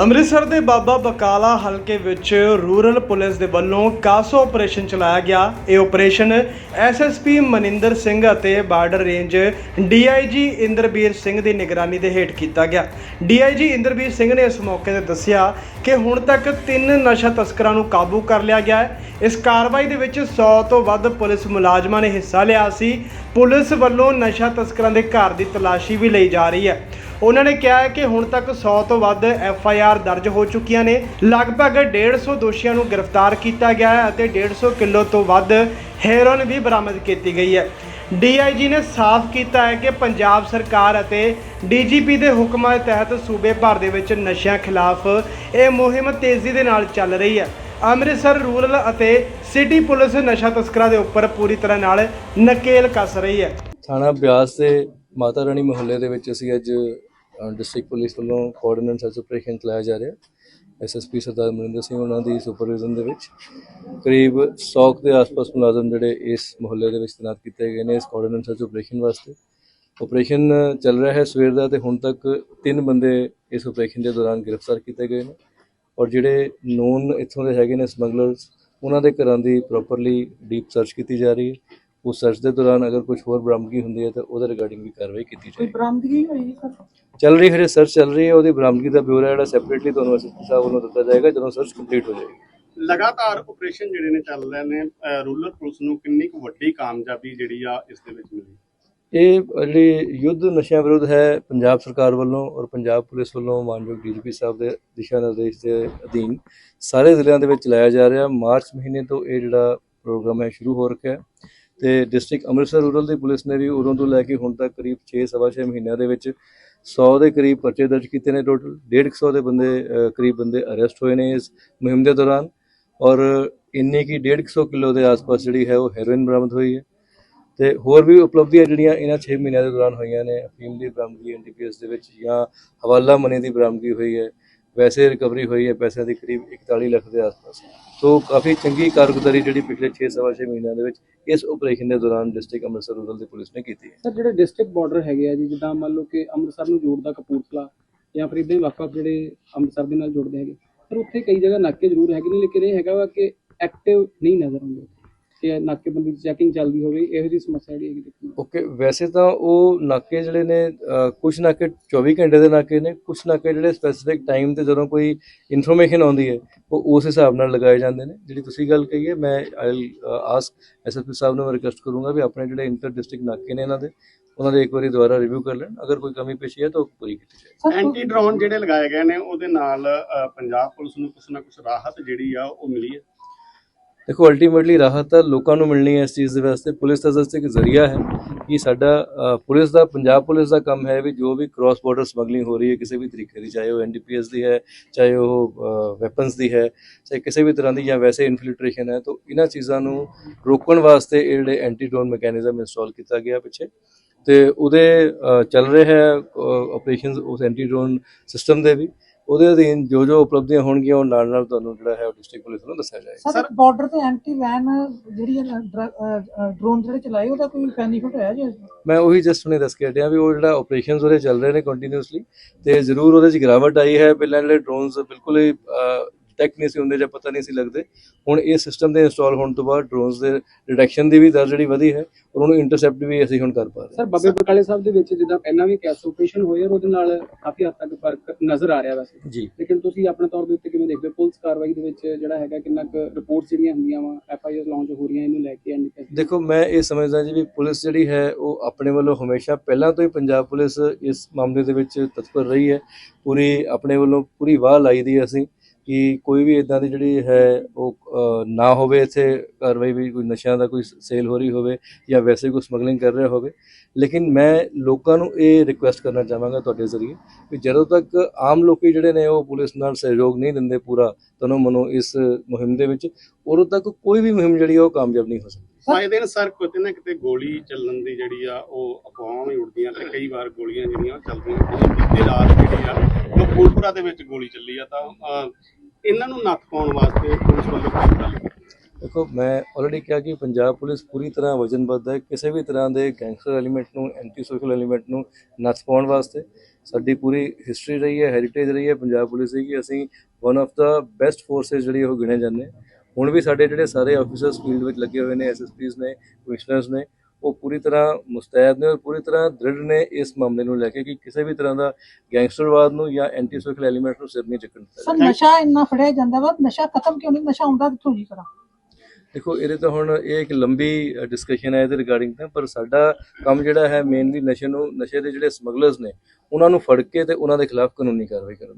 ਅੰਮ੍ਰਿਤਸਰ ਦੇ ਬਾਬਾ ਬਕਾਲਾ ਹਲਕੇ ਵਿੱਚ ਰੂਰਲ ਪੁਲਿਸ ਦੇ ਵੱਲੋਂ ਕਾਸੋ ਆਪਰੇਸ਼ਨ ਚਲਾਇਆ ਗਿਆ। ਇਹ ਆਪਰੇਸ਼ਨ ਐਸਐਸਪੀ ਮਨਿੰਦਰ ਸਿੰਘ ਅਤੇ border range DIG Inderbir Singh ਦੀ ਨਿਗਰਾਨੀ ਦੇ ਹੇਠ ਕੀਤਾ ਗਿਆ। ਡੀਆਈਜੀ ਇੰਦਰਬੀਰ ਸਿੰਘ ਨੇ ਇਸ ਮੌਕੇ ਤੇ ਦੱਸਿਆ ਕਿ ਹੁਣ ਤੱਕ ਤਿੰਨ ਨਸ਼ਾ ਤਸਕਰਾਂ ਨੂੰ ਕਾਬੂ ਕਰ ਲਿਆ ਗਿਆ ਹੈ। ਇਸ ਕਾਰਵਾਈ ਦੇ ਵਿੱਚ 100 ਤੋਂ ਵੱਧ ਪੁਲਿਸ ਮੁਲਾਜ਼ਮਾਂ ਨੇ ਹਿੱਸਾ ਲਿਆ ਸੀ। ਪੁਲਿਸ ਵੱਲੋਂ ਨਸ਼ਾ ਤਸਕਰਾਂ ਦੇ ਘਰ ਦੀ ਤਲਾਸ਼ੀ ਵੀ ਲਈ ਜਾ ਰਹੀ ਹੈ। ਉਹਨਾਂ ਨੇ ਕਿਹਾ ਹੈ ਕਿ ਹੁਣ ਤੱਕ 100 ਤੋਂ ਵੱਧ ਐਫ ਆਈ ਦਰਜ ਹੋ ਚੁੱਕੀਆਂ ਨੇ। ਲਗਭਗ 150 ਦੋਸ਼ੀਆਂ ਨੂੰ ਗ੍ਰਿਫਤਾਰ ਕੀਤਾ ਗਿਆ ਹੈ ਅਤੇ 150 ਕਿਲੋ ਤੋਂ ਵੱਧ ਹੈਰੋਇਨ ਵੀ ਬਰਾਮਦ ਕੀਤੀ ਗਈ ਹੈ। ਡੀਆਈਜੀ ਨੇ ਸਾਫ਼ ਕੀਤਾ ਹੈ ਕਿ ਪੰਜਾਬ ਸਰਕਾਰ ਅਤੇ ਡੀਜੀਪੀ ਦੇ ਹੁਕਮਾਂ ਤਹਿਤ ਸੂਬੇ ਭਰ ਦੇ ਵਿੱਚ ਨਸ਼ਿਆਂ ਖਿਲਾਫ ਇਹ ਮੁਹਿੰਮ ਤੇਜ਼ੀ ਦੇ ਨਾਲ ਚੱਲ ਰਹੀ ਹੈ। ਅੰਮ੍ਰਿਤਸਰ ਰੂਰਲ ਅਤੇ ਸਿਟੀ ਪੁਲਿਸ ਨਸ਼ਾ ਤਸਕਰਾਂ ਦੇ ਉੱਪਰ ਪੂਰੀ ਤਰ੍ਹਾਂ ਨਾਲ ਨਕੇਲ ਕੱਸ ਰਹੀ ਹੈ। ਥਾਣਾ ਬਿਆਸ ਦੇ ਮਾਤਾ ਰਾਣੀ ਮੁਹੱਲੇ ਦੇ ਵਿੱਚ ਅਸੀਂ ਅੱਜ ਡਿਸਟ੍ਰਿਕਟ ਪੁਲਿਸ ਵੱਲੋਂ ਕੋਆਰਡੀਨੇਟ ਸਰਚ ਆਪਰੇਸ਼ਨ ਚਲਾਇਆ ਜਾ ਰਿਹਾ ਐਸਐਸਪੀ ਸਰਦਾਰ ਮਨਿੰਦਰ ਸਿੰਘ ਉਹਨਾਂ ਦੀ ਸੁਪਰਵਿਜ਼ਨ ਦੇ ਵਿੱਚ ਕਰੀਬ 100 ਦੇ ਆਸ-ਪਾਸ ਮੁਲਾਜ਼ਮ ਜਿਹੜੇ ਇਸ ਮੁਹੱਲੇ ਦੇ ਵਿੱਚ ਤੈਨਾਤ ਕੀਤੇ ਗਏ ਨੇ, ਇਸ ਕੋਆਰਡੀਨੇਟ ਸਰਚ ਆਪਰੇਸ਼ਨ ਵਾਸਤੇ। ਆਪਰੇਸ਼ਨ ਚੱਲ ਰਿਹਾ ਹੈ ਸਵੇਰ ਦਾ ਤੇ ਹੁਣ ਤੱਕ ਤਿੰਨ ਬੰਦੇ ਇਸ ਆਪਰੇਸ਼ਨ ਦੇ ਦੌਰਾਨ ਗ੍ਰਿਫਤਾਰ ਕੀਤੇ ਗਏ ਨੇ ਔਰ ਜਿਹੜੇ ਨੋਨ ਇੱਥੋਂ ਦੇ ਹੈਗੇ ਨੇ ਸਮਗਲਰਸ ਉਹਨਾਂ ਦੇ ਘਰਾਂ ਦੀ ਪ੍ਰੋਪਰਲੀ ਡੀਪ ਸਰਚ ਕੀਤੀ ਜਾ ਰਹੀ ਹੈ। ਉਸ ਸਰਚ ਦੇ ਦੌਰਾਨ ਅਗਰ ਕੁਝ ਹੋਰ ਬਰਾਮਦਗੀ ਹੁੰਦੀ ਹੈ ਤਾਂ ਉਹਦੇ ਰਿਗਾਰਡਿੰਗ ਵੀ ਕਾਰਵਾਈ ਕੀਤੀ ਕੋਈ ਜਾਏਗੀ। ਬਰਾਮਦਗੀ ਹੋਈ ਸਰ? ਚੱਲ ਰਹੀ ਹਜੇ ਸਰਚ ਚੱਲ ਰਹੀ ਹੈ ਉਹਦੀ ਬਰਾਮਦਗੀ ਦਾ ਬਿਊਰੋ ਹੈ ਜਿਹੜਾ ਸੈਪਰੇਟਲੀ ਤੁਹਾਨੂੰ ਐਸਐਸਪੀ ਸਾਹਿਬ ਵੱਲੋਂ ਦਿੱਤਾ ਜਾਏਗਾ ਜਦੋਂ ਸਰਚ ਕੰਪਲੀਟ ਹੋ ਜਾਏਗੀ। ਲਗਾਤਾਰ ਆਪਰੇਸ਼ਨ ਜਿਹੜੇ ਨੇ ਚੱਲ ਰਹੇ ਨੇ ਰੂਰਲ ਪੁਲਿਸ ਨੂੰ ਕਿੰਨੀ ਕੁ ਵੱਡੀ ਕਾਮਯਾਬੀ ਜਿਹੜੀ ਆ ਇਸ ਦੇ ਵਿੱਚ ਮਿਲੀ? ਇਹ ਜਿਹੜੀ ਯੁੱਧ ਨਸ਼ਿਆਂ ਵਿਰੁੱਧ ਹੈ ਪੰਜਾਬ ਸਰਕਾਰ ਵੱਲੋਂ ਔਰ ਪੰਜਾਬ ਪੁਲਿਸ ਵੱਲੋਂ ਮਾਨਯੋਗ ਡੀਜੀਪੀ ਸਾਹਿਬ ਦੇ ਦਿਸ਼ਾ ਨਿਰਦੇਸ਼ ਦੇ ਅਧੀਨ ਸਾਰੇ ਜ਼ਿਲ੍ਹਿਆਂ ਦੇ ਵਿੱਚ ਚਲਾਇਆ ਜਾ ਰਿਹਾ। ਮਾਰਚ ਮਹੀਨੇ ਤੋਂ ਇਹ ਜਿਹੜਾ ਪ੍ਰੋਗਰਾਮ ਹੈ ਸ਼ੁਰੂ ਹੋ ਰੱਖਿਆ ਹੈ। ਤੇ ਡਿਸਟ੍ਰਿਕਟ ਅੰਮ੍ਰਿਤਸਰ ਰੂਰਲ ਦੀ ਪੁਲਿਸ ਨੇ ਵੀ ਉਦੋਂ ਤੋਂ ਲੈ ਕੇ ਹੁਣ ਤੱਕ ਕਰੀਬ 6 ਸਵਾ 6 ਮਹੀਨਿਆਂ ਦੇ ਵਿੱਚ 100 ਦੇ ਕਰੀਬ ਪਰਚੇ ਦਰਜ ਕੀਤੇ ਨੇ, ਟੋਟਲ 150 ਦੇ ਬੰਦੇ ਕਰੀਬ ਬੰਦੇ ਅਰੈਸਟ ਹੋਏ ਨੇ ਇਸ ਮੁਹਿੰਮ ਦੇ ਦੌਰਾਨ ਔਰ ਇੰਨੇ ਕੀ 150 ਕਿਲੋ ਦੇ ਆਸ-ਪਾਸ ਜਿਹੜੀ ਹੈ ਉਹ ਹੈਰੋਇਨ ਬਰਾਮਦ ਹੋਈ ਹੈ ਤੇ ਹੋਰ ਵੀ ਉਪਲਬਧੀਆਂ ਜਿਹੜੀਆਂ ਇਹਨਾਂ 6 ਮਹੀਨਿਆਂ ਦੇ ਦੌਰਾਨ ਹੋਈਆਂ ਨੇ, ਅਫੀਮ ਦੀ ਬਰਾਮਦਗੀ ਐਨਡੀਪੀਐਸ ਦੇ ਵਿੱਚ ਜਾਂ ਹਵਾਲਾ ਮਨੀ ਦੀ ਬਰਾਮਦਗੀ ਹੋਈ ਹੈ ਵੈਸੇ ਰਿਕਵਰੀ ਹੋਈ ਹੈ, ਪੈਸਿਆਂ ਦੀ ਕਰੀਬ 41 ਲੱਖ ਦੇ ਆਸ-ਪਾਸ। ਸੋ ਕਾਫੀ ਚੰਗੀ ਕਾਰਗੁਜ਼ਾਰੀ ਜਿਹੜੀ ਪਿਛਲੇ 6 ਸਵਾ 6 ਮਹੀਨਿਆਂ ਦੇ ਵਿੱਚ ਇਸ ਆਪਰੇਸ਼ਨ ਦੇ ਦੌਰਾਨ ਡਿਸਟ੍ਰਿਕਟ ਅੰਮ੍ਰਿਤਸਰ ਰੂਰਲ ਦੀ ਪੁਲਿਸ ਨੇ ਕੀਤੀ ਹੈ। ਸਰ, ਜਿਹੜੇ ਡਿਸਟ੍ਰਿਕਟ ਬਾਰਡਰ ਹੈਗੇ ਆ ਜੀ, ਜਿੱਦਾਂ ਮੰਨ ਲਓ ਕਿ ਅੰਮ੍ਰਿਤਸਰ ਨੂੰ ਜੋੜਦਾ ਕਪੂਰਥਲਾ ਜਾਂ ਫਿਰ ਇਦਾਂ ਵੱਖ-ਵੱਖ ਜਿਹੜੇ ਅੰਮ੍ਰਿਤਸਰ ਦੇ ਨਾਲ ਜੁੜਦੇ ਹੈਗੇ, ਪਰ ਉੱਥੇ ਕਈ ਜਗ੍ਹਾ ਨਾਕੇ ਜ਼ਰੂਰ ਹੈਗੇ ਨੇ, ਲੇਕਿਨ ਇਹ ਹੈਗਾ ਵਾ ਕਿ ਐਕਟਿਵ ਨਹੀਂ ਨਜ਼ਰ ਆਉਂਦੇ। ਕਿ ਨਾਕੇਬੰਦੀ ਦੀ ਚੈਕਿੰਗ ਚੱਲਦੀ ਹੋਵੇ ਇਹੋ ਜਿਹੀ ਸਮੱਸਿਆ ਜਿਹੜੀ ਹੈਗੀ ਦੇਖਣ ਨੂੰ ਓਕੇ ਵੈਸੇ ਤਾਂ ਉਹ ਨਾਕੇ ਜਿਹੜੇ ਨੇ ਕੁਛ ਨਾਕੇ 24 ਘੰਟੇ ਦੇ ਨਾਕੇ ਨੇ ਕੁਛ ਨਾਕੇ ਜਿਹੜੇ ਸਪੈਸੀਫਿਕ ਟਾਈਮ ਤੇ ਜਦੋਂ ਕੋਈ ਇਨਫੋਰਮੇਸ਼ਨ ਆਉਂਦੀ ਹੈ ਉਹ ਉਸ ਹਿਸਾਬ ਨਾਲ ਲਗਾਏ ਜਾਂਦੇ ਨੇ। ਜਿਹੜੀ ਤੁਸੀਂ ਗੱਲ ਕਹੀ ਹੈ ਮੈਂ ਆਈ ਆਸਕ ਐਸਐਸਪੀ ਸਾਹਿਬ ਨੂੰ ਰਿਕਵੈਸਟ ਕਰੂੰਗਾ ਵੀ ਆਪਣੇ ਜਿਹੜੇ ਇੰਟਰ ਡਿਸਟ੍ਰਿਕਟ ਨਾਕੇ ਨੇ ਇਹਨਾਂ ਦੇ ਉਹਨਾਂ ਦੇ ਇੱਕ ਵਾਰੀ ਦੁਬਾਰਾ ਰਿਵਿਊ ਕਰ ਲੈਣ। ਅਗਰ ਕੋਈ ਕਮੀ ਪੇਸ਼ੀ ਹੈ ਤਾਂ ਉਹ ਪੂਰੀ ਕੀਤੀ ਜਾਏ ਐਂਟੀ ਡਰੋਨ ਜਿਹੜੇ ਲਗਾਏ ਗਏ ਨੇ ਉਹਦੇ ਨਾਲ ਪੰਜਾਬ ਪੁਲਿਸ ਨੂੰ ਕੁਛ ਨਾ ਕੁਛ ਰਾਹਤ ਜਿਹੜੀ ਆ ਉਹ ਮਿਲੀ ਹੈ। ਦੇਖੋ ਅਲਟੀਮੇਟਲੀ ਰਾਹਤ ਤਾਂ ਲੋਕਾਂ ਨੂੰ ਮਿਲਣੀ ਹੈ ਇਸ ਚੀਜ਼ ਦੇ ਵਾਸਤੇ। ਪੁਲਿਸ ਦਾ ਜਸਟ ਇੱਕ ਜ਼ਰੀਆ ਹੈ ਕਿ ਸਾਡਾ ਪੁਲਿਸ ਦਾ, ਪੰਜਾਬ ਪੁਲਿਸ ਦਾ ਕੰਮ ਹੈ ਵੀ ਜੋ ਵੀ ਕ੍ਰਾਸ ਬਾਰਡਰ ਸਮਗਲਿੰਗ ਹੋ ਰਹੀ ਹੈ, ਕਿਸੇ ਵੀ ਤਰੀਕੇ ਦੀ, ਚਾਹੇ ਉਹ ਐਨਡੀਪੀਐਸ ਦੀ ਹੈ, ਚਾਹੇ ਉਹ ਵੈਪਨਸ ਦੀ ਹੈ, ਚਾਹੇ ਕਿਸੇ ਵੀ ਤਰ੍ਹਾਂ ਦੀ ਜਾਂ ਵੈਸੇ ਇਨਫਿਲਟ੍ਰੇਸ਼ਨ ਹੈ, ਤਾਂ ਇਹਨਾਂ ਚੀਜ਼ਾਂ ਨੂੰ ਰੋਕਣ ਵਾਸਤੇ ਇਹ ਜਿਹੜੇ ਐਂਟੀ ਡਰੋਨ ਮੈਕੈਨਿਜ਼ਮ ਇੰਸਟਾਲ ਕੀਤਾ ਗਿਆ ਪਿੱਛੇ। ਤੇ ਉਹਦੇ ਚੱਲ ਰਿਹਾ ਹੈ ਆਪਰੇਸ਼ਨਸ ਉਸ ਐਂਟੀ ਡਰੋਨ ਸਿਸਟਮ ਦੇ ਵੀ। ਉਹਦੇ ਅਧੀਨ ਜੋ ਜੋ ਉਪਲਬਧੀਆਂ ਹੋਣਗੀਆਂ ਉਹ ਨਾਲ ਨਾਲ ਤੁਹਾਨੂੰ ਜਿਹੜਾ ਹੈ ਉਹ ਡਿਸਟ੍ਰਿਕਟ ਪੁਲਿਸ ਨੂੰ ਦੱਸਿਆ ਜਾਏਗਾ। ਸਰ ਬਾਰਡਰ ਤੇ ਐਂਟੀ ਵੈਨ ਜਿਹੜੀ ਡਰੋਨ ਜਿਹੜੇ ਚਲਾਏ ਉਹਦਾ ਕੋਈ ਬੈਨੀਫਿਟ ਹੋਇਆ ਜੀ? ਮੈਂ ਉਹੀ ਜਸਟ ਹੁਣੇ ਦੱਸ ਕੇ ਹਟਿਆ ਵੀ ਉਹ ਜਿਹੜਾ ਆਪਰੇਸ਼ਨਸ ਉਹਦੇ ਚੱਲ ਰਹੇ ਨੇ ਕੰਟੀਨਿਊਸਲੀ ਤੇ ਜ਼ਰੂਰ ਉਹਦੇ 'ਚ ਗਿਰਾਵਟ ਆਈ ਹੈ। ਪਹਿਲਾਂ ਜਿਹੜੇ ਡਰੋਨਸ ਬਿਲਕੁਲ ਹੀ ਡਿਟੈਕਟ ਨਹੀਂ ਸੀ ਹੁੰਦੇ ਜਾਂ ਪਤਾ ਨਹੀਂ ਸੀ ਲੱਗਦੇ। ਹੁਣ ਇਹ ਸਿਸਟਮ ਦੇ ਇੰਸਟਾਲ ਹੋਣ ਤੋਂ ਬਾਅਦ ਡਰੋਨਸ ਦੇ ਡਿਟੈਕਸ਼ਨ ਦੀ ਵੀ ਦਰ ਜਿਹੜੀ ਵਧੀ ਹੈ ਔਰ ਉਹਨੂੰ ਇੰਟਰਸੈਪਟ ਵੀ ਅਸੀਂ ਹੁਣ ਕਰ ਪਾ ਰਹੇ ਹਾਂ। ਸਰ ਬਾਬੇ ਬਕਾਲੇ ਸਾਹਿਬ ਦੇ ਵਿੱਚ ਜਿੱਦਾਂ ਪਹਿਲਾਂ ਵੀ ਕੈਸ ਆਪਰੇਸ਼ਨ ਹੋਏ ਔਰ ਉਹਦੇ ਨਾਲ ਕਾਫੀ ਹੱਦ ਤੱਕ ਫ਼ਰਕ ਨਜ਼ਰ ਆ ਰਿਹਾ ਵੈਸੇ। ਜੀ। ਲੇਕਿਨ ਤੁਸੀਂ ਆਪਣੇ ਤੌਰ ਦੇ ਉੱਤੇ ਕਿਵੇਂ ਦੇਖਦੇ ਹੋ? ਪੁਲਿਸ ਕਾਰਵਾਈ ਦੇ ਵਿੱਚ ਜਿਹੜਾ ਹੈਗਾ ਕਿੰਨਾ ਕੁ ਰਿਪੋਰਟਸ ਜਿਹੜੀਆਂ ਹੁੰਦੀਆਂ ਵਾ ਐਫ ਆਈ ਆਰ ਲਾਂਚ ਹੋ ਰਹੀਆਂ ਇਹਨੂੰ ਲੈ ਕੇ ਐਨਡੀਪੀਐਸ ਦੇਖੋ ਮੈਂ ਇਹ ਸਮਝਦਾ ਜੀ ਵੀ ਪੁਲਿਸ ਜਿਹੜੀ ਹੈ ਉਹ ਆਪਣੇ ਵੱਲੋਂ ਹਮੇਸ਼ਾ ਪਹਿਲਾਂ ਤੋਂ ਹੀ ਪੰਜਾਬ ਪੁਲਿਸ ਇਸ ਮਾਮਲੇ ਦੇ ਵਿੱਚ ਤਤਪਰ ਰਹੀ ਹੈ। ਪੂਰੀ ਆਪਣੇ ਵੱਲੋਂ ਪੂਰੀ ਵਾਹ ਲਾਈ ਦੀ ਅਸੀਂ। ਕਿ ਕੋਈ ਵੀ ਇਦਾਂ ਦੀ ਜਿਹੜੀ ਹੈ ਉਹ ਨਾ ਹੋਵੇ ਇੱਥੇ ਕਾਰਵਾਈ ਵੀ ਕੋਈ ਨਸ਼ਿਆਂ ਦਾ ਕੋਈ ਸੇਲ ਹੋ ਰਹੀ ਹੋਵੇ ਜਾਂ ਵੈਸੇ ਕੋਈ ਸਮਗਲਿੰਗ ਕਰ ਰਿਹਾ ਹੋਵੇ। ਲੇਕਿਨ ਮੈਂ ਲੋਕਾਂ ਨੂੰ ਇਹ ਰਿਕੁਐਸਟ ਕਰਨਾ ਚਾਹਾਂਗਾ ਤੁਹਾਡੇ ਜ਼ਰੀਏ ਕਿ ਜਦੋਂ ਤੱਕ ਆਮ ਲੋਕੀ ਜਿਹੜੇ ਨੇ ਉਹ ਪੁਲਿਸ ਨਾਲ ਸਹਿਯੋਗ ਨਹੀਂ ਦਿੰਦੇ ਪੂਰਾ, ਤਨੋ ਮਨੋ ਇਸ ਮੁਹਿੰਮ ਦੇ ਵਿੱਚ, ਉਦੋਂ ਤੱਕ ਕੋਈ ਵੀ ਮੁਹਿੰਮ ਜਿਹੜੀ ਆ ਉਹ ਕਾਮਯਾਬ ਨਹੀਂ ਹੋ ਸਕਦੀ। ਆਏ ਦਿਨ ਸਰ ਕਿਤੇ ਨਾ ਕਿਤੇ ਗੋਲੀ ਚੱਲਣ ਦੀ ਜਿਹੜੀ ਆ ਉਹ ਅਫਵਾਹਾਂ ਵੀ ਉੱਡਦੀਆਂ ਤੇ ਕਈ ਵਾਰ ਗੋਲੀਆਂ ਜਿਹੜੀਆਂ ਚੱਲਦੀਆਂ ਜਿਵੇਂ ਰਾਤ ਜਿਹੜੀ ਆ, ਉਹ ਫੂਲਪੁਰਾ ਦੇ ਵਿੱਚ ਗੋਲੀ ਚੱਲੀ ਆ ਤਾਂ ਇਹਨਾਂ ਨੂੰ ਨੱਥ ਪਾਉਣ ਵਾਸਤੇ ਪੁਲਿਸ ਵੱਲੋਂ ਕੀ ਗੱਲ ਦੇਖੋ, ਮੈਂ ਆਲਰੇਡੀ ਕਿਹਾ ਕਿ ਪੰਜਾਬ ਪੁਲਿਸ ਪੂਰੀ ਤਰ੍ਹਾਂ ਵਚਨਬੱਧ ਹੈ ਕਿਸੇ ਵੀ ਤਰ੍ਹਾਂ ਦੇ ਗੈਂਗਸਟਰ ਐਲੀਮੈਂਟ ਨੂੰ ਐਂਟੀ ਸੋਸ਼ਲ ਐਲੀਮੈਂਟ ਨੂੰ ਨੱਥ ਪਾਉਣ ਵਾਸਤੇ ਸਾਡੀ ਪੂਰੀ ਹਿਸਟਰੀ ਰਹੀ ਹੈ ਹੈਰੀਟੇਜ ਰਹੀ ਹੈ, ਪੰਜਾਬ ਪੁਲਿਸ ਦੀ ਕਿ ਅਸੀਂ one of the best forces ਜਿਹੜੀ ਉਹ ਗਿਣੇ ਜਾਂਦੇ ਹਾਂ। ਹੁਣ ਵੀ ਸਾਡੇ ਜਿਹੜੇ ਸਾਰੇ ਆਫੀਸਰਸ ਫੀਲਡ ਵਿੱਚ ਲੱਗੇ ਹੋਏ ਨੇ ਐਸਐਸਪੀਸ ਨੇ ਕਮਿਸ਼ਨਰਸ ਨੇ ਉਹ ਪੂਰੀ ਤਰ੍ਹਾਂ ਮੁਸਤੈਦ ਨੇ ਔਰ ਪੂਰੀ ਤਰ੍ਹਾਂ ਦ੍ਰਿੜ ਨੇ ਇਸ ਮਾਮਲੇ ਨੂੰ ਲੈ ਕੇ ਕਿ ਕਿਸੇ ਵੀ ਤਰ੍ਹਾਂ ਦਾ ਗੈਂਗਸਟਰਵਾਦ ਨੂੰ ਜਾਂ ਐਂਟੀ ਸੋਸ਼ਲ ਐਲੀਮੈਂਟ ਨੂੰ ਸਿਰ ਨਹੀਂ ਚੱਕਣ ਦਿੱਤਾ ਸਰ ਨਸ਼ਾ ਇੰਨਾ ਫੜਿਆ ਜਾਂਦਾ ਵਾ ਨਸ਼ਾ ਖਤਮ ਕਿਉਂ ਨਹੀਂ? ਨਸ਼ਾ ਆਉਂਦਾ ਕਿੱਥੋਂ ਜੀ ਕਰਾਂ? ਦੇਖੋ ਇਹਦੇ ਤਾਂ ਹੁਣ ਇਹ ਇੱਕ ਲੰਬੀ ਡਿਸਕਸ਼ਨ ਹੈ ਇਹਦੇ ਰਿਗਾਰਡਿੰਗ ਤਾਂ ਪਰ ਸਾਡਾ ਕੰਮ ਜਿਹੜਾ ਹੈ ਮੇਨਲੀ ਨਸ਼ੇ ਨੂੰ ਨਸ਼ੇ ਦੇ ਜਿਹੜੇ ਸਮਗਲਰਸ ਨੇ ਉਹਨਾਂ ਨੂੰ ਫੜ ਕੇ ਤੇ ਉਹਨਾਂ ਦੇ ਖਿਲਾਫ ਕਾਨੂੰਨੀ ਕਾਰਵਾਈ ਕਰਨਾ